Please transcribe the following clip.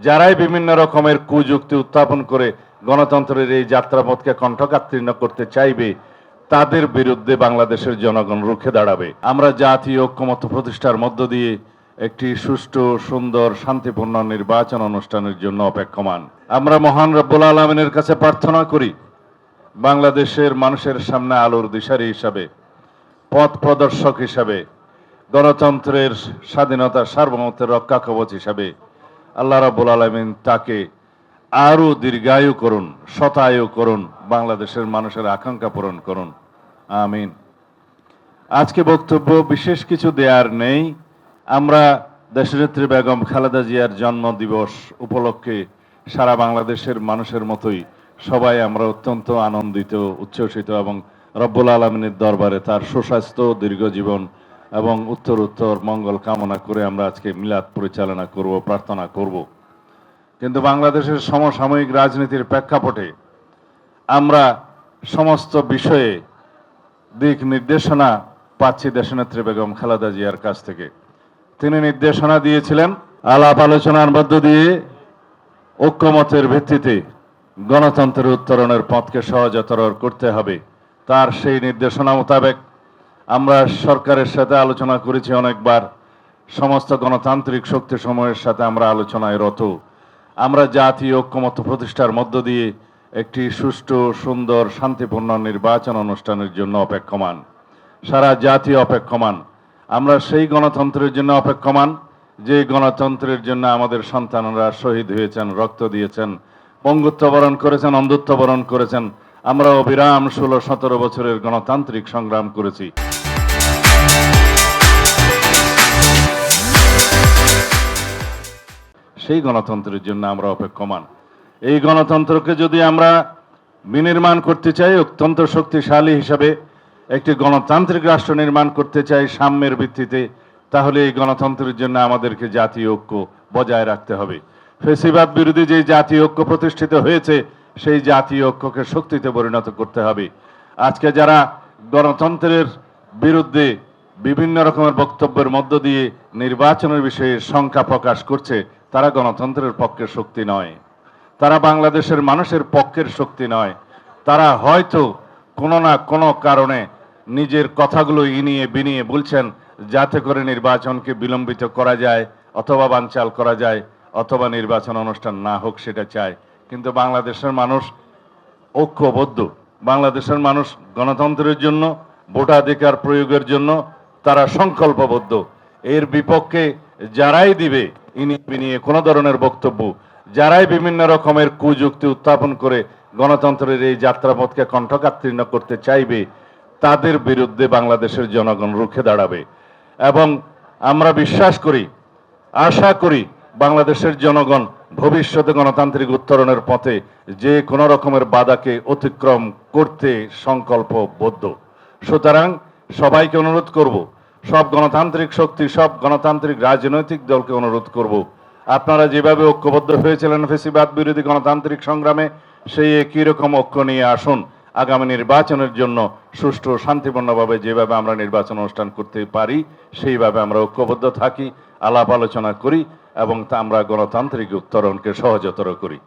যারাই বিভিন্ন রকমের কুযুক্তি উত্থাপন করে গণতন্ত্রের এই যাত্রাপথকে কণ্ঠকাত্তীর্ণ করতে চাইবে, তাদের বিরুদ্ধে বাংলাদেশের জনগণ রুখে দাঁড়াবে। আমরা জাতীয় ঐক্যমত্য প্রতিষ্ঠার মধ্য দিয়ে একটি সুষ্ঠু, সুন্দর, শান্তিপূর্ণ নির্বাচন অনুষ্ঠানের জন্য অপেক্ষমান। আমরা মহান রব্বুল আলমিনের কাছে প্রার্থনা করি, বাংলাদেশের মানুষের সামনে আলোর দিশারি হিসাবে, পথ প্রদর্শক হিসাবে, গণতন্ত্রের স্বাধীনতা সার্বভৌমত্বের রক্ষা কবচ হিসাবে আল্লাহ রাবুল আলমিন তাকে আরও দীর্ঘায়ু করুন, শতায়ু করুন, বাংলাদেশের মানুষের আকাঙ্ক্ষা পূরণ করুন। আমিন। আজকে বক্তব্য বিশেষ কিছু দেয়ার নেই। আমরা দেশনেত্রী বেগম খালেদা জিয়ার জন্ম দিবস উপলক্ষে সারা বাংলাদেশের মানুষের মতোই সবাই আমরা অত্যন্ত আনন্দিত, উচ্ছ্বসিত এবং রব্বুল আলমিনের দরবারে তার সুস্বাস্থ্য, দীর্ঘ জীবন এবং উত্তর উত্তর মঙ্গল কামনা করে আমরা আজকে মিলাদ পরিচালনা করব, প্রার্থনা করব। কিন্তু বাংলাদেশের সমসাময়িক রাজনীতির প্রেক্ষাপটে আমরা সমস্ত বিষয়ে দিক নির্দেশনা পাচ্ছি দেশনেত্রী বেগম খালেদা জিয়ার কাছ থেকে। তিনি নির্দেশনা দিয়েছিলেন আলাপ আলোচনার মধ্য দিয়ে ঐক্যমতের ভিত্তিতে গণতন্ত্রের উত্তরণের পথকে সহজতর করতে হবে। তার সেই নির্দেশনা মোতাবেক আমরা সরকারের সাথে আলোচনা করেছি অনেকবার। সমস্ত গণতান্ত্রিক শক্তি সময়ের সাথে আমরা আলোচনায় রত। আমরা জাতীয় ঐক্যমত্য প্রতিষ্ঠার মধ্য দিয়ে একটি সুষ্ঠু, সুন্দর, শান্তিপূর্ণ নির্বাচন অনুষ্ঠানের জন্য অপেক্ষমান। সারা জাতি অপেক্ষমান। আমরা সেই গণতন্ত্রের জন্য অপেক্ষমান, যে গণতন্ত্রের জন্য আমাদের সন্তানরা শহীদ হয়েছেন, রক্ত দিয়েছেন পঙ্গুত্ব বরণ করেছেন, অন্ধত্ব বরণ করেছেন। আমরা অবিরাম ষোলো সতেরো বছরের গণতান্ত্রিক সংগ্রাম করেছি। সেই গণতন্ত্রের জন্য আমরা অপেক্ষমান। এই গণতন্ত্রকে যদি আমরা বিনির্মাণ করতে চাই, অত্যন্ত শক্তিশালী হিসাবে একটি গণতান্ত্রিক রাষ্ট্র নির্মাণ করতে চাই সাম্যের ভিত্তিতে, তাহলে এই গণতন্ত্রের জন্য আমাদেরকে জাতীয় ঐক্য বজায় রাখতে হবে। ফেসিবাদ বিরোধী যে জাতীয় ঐক্য প্রতিষ্ঠিত হয়েছে, সেই জাতীয় ঐক্যকে শক্তিতে পরিণত করতে হবে। আজকে যারা গণতন্ত্রের বিরুদ্ধে বিভিন্ন রকমের বক্তব্যের মধ্য দিয়ে নির্বাচনের বিষয়ে শঙ্কা প্রকাশ করছে, তারা গণতন্ত্রের পক্ষের শক্তি নয়। তারা বাংলাদেশের মানুষের পক্ষের শক্তি নয়। তারা হয়তো কোনো না কোনো কারণে নিজের কথাগুলো ইনিয়ে বিনিয়ে বলছেন, যাতে করে নির্বাচনকে বিলম্বিত করা যায় অথবা বানচাল করা যায় অথবা নির্বাচন অনুষ্ঠান না হোক সেটা চায়। কিন্তু বাংলাদেশের মানুষ ঐক্যবদ্ধ। বাংলাদেশের মানুষ গণতন্ত্রের জন্য, ভোটাধিকার প্রয়োগের জন্য তারা সংকল্পবদ্ধ। এর বিপক্ষে যারাই দিবে, ইনি বিনিয়ে কোনো ধরনের বক্তব্য? যারাই বিভিন্ন রকমের কুযুক্তি উত্থাপন করে গণতন্ত্রের এই যাত্রাপথকে কণ্ঠকাত্তীর্ণ করতে চাইবে, তাদের বিরুদ্ধে বাংলাদেশের জনগণ রুখে দাঁড়াবে। এবং আমরা বিশ্বাস করি, আশা করি বাংলাদেশের জনগণ ভবিষ্যতে গণতান্ত্রিক উত্তরণের পথে যে কোনো রকমের বাধাকে অতিক্রম করতে সংকল্পবদ্ধ। সুতরাং সবাইকে অনুরোধ করব, সব গণতান্ত্রিক শক্তি, সব গণতান্ত্রিক রাজনৈতিক দলকে অনুরোধ করব। আপনারা যেভাবে ঐক্যবদ্ধ হয়েছিলেন ফেসিবাদ বিরোধী গণতান্ত্রিক সংগ্রামে, সেই একই রকম ঐক্য নিয়ে আসুন। আগামী নির্বাচনের জন্য সুষ্ঠু, শান্তিপূর্ণভাবে যেভাবে আমরা নির্বাচন অনুষ্ঠান করতে পারি, সেইভাবে আমরা ঐক্যবদ্ধ থাকি, আলাপ আলোচনা করি এবং তা আমরা গণতান্ত্রিক উত্তরণকে সহজতর করি।